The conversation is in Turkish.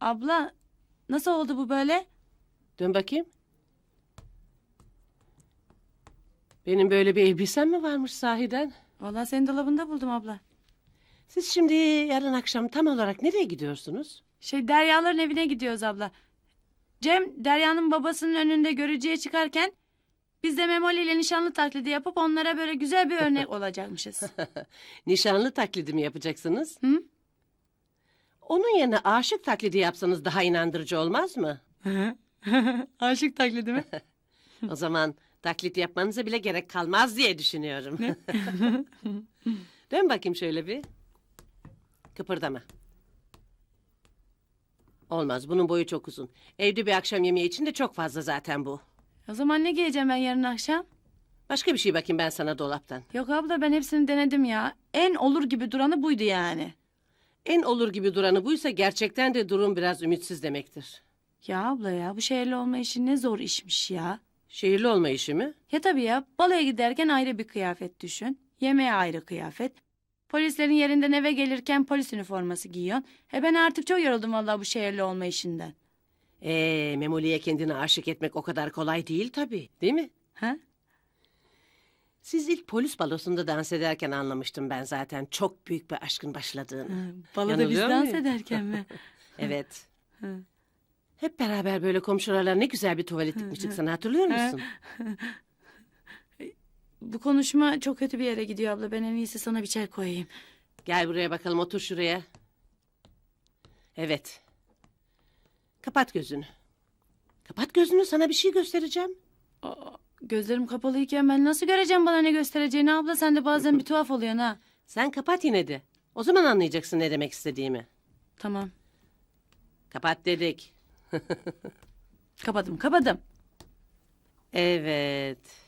Abla nasıl oldu bu böyle? Dön bakayım. Benim böyle bir elbisem mi varmış sahiden? Vallahi senin dolabında buldum abla. Siz şimdi yarın akşam tam olarak nereye gidiyorsunuz? Şey Derya'ların evine gidiyoruz abla. Cem Derya'nın babasının önünde görücüye çıkarken biz de Memoli ile nişanlı taklidi yapıp onlara böyle güzel bir örnek olacakmışız. Nişanlı taklidi mi yapacaksınız? Hı? Onun yerine aşık taklidi yapsanız daha inandırıcı olmaz mı? Aşık taklidi mi? O zaman taklit yapmanıza bile gerek kalmaz diye düşünüyorum. Dön bakayım şöyle bir. Kıpırdama. Olmaz bunun boyu çok uzun. Evde bir akşam yemeği için de çok fazla zaten bu. O zaman ne giyeceğim ben yarın akşam? Başka bir şey bakayım ben sana dolaptan. Yok abla ben hepsini denedim ya. En olur gibi duranı buydu yani. En olur gibi duranı buysa gerçekten de durum biraz ümitsiz demektir. Ya abla ya bu şehirli olma işi ne zor işmiş ya. Şehirli olma işi mi? Ya tabii ya balaya giderken ayrı bir kıyafet düşün. Yemeğe ayrı kıyafet. Polislerin yerinden eve gelirken polis üniforması giyiyorsun. E ben artık çok yoruldum vallahi bu şehirli olma işinden. Ee, Memoli'ye kendini aşık etmek o kadar kolay değil tabii, değil mi? Ha? Siz ilk polis balosunda dans ederken anlamıştım ben zaten çok büyük bir aşkın başladığını. Balada biz dans muyum? ederken mi? Evet. Hep beraber böyle komşularla ne güzel bir tuvalet dikmiştik sana hatırlıyor musun? Bu konuşma çok kötü bir yere gidiyor abla. Ben en iyisi sana bir çay koyayım. Gel buraya bakalım otur şuraya. Evet. Kapat gözünü. Kapat gözünü sana bir şey göstereceğim. Aa, gözlerim kapalıyken ben nasıl göreceğim bana ne göstereceğini abla? Sen de bazen bir tuhaf oluyorsun ha. Sen kapat yine de. O zaman anlayacaksın ne demek istediğimi. Tamam. Kapat dedik. Kapadım kapadım. Evet.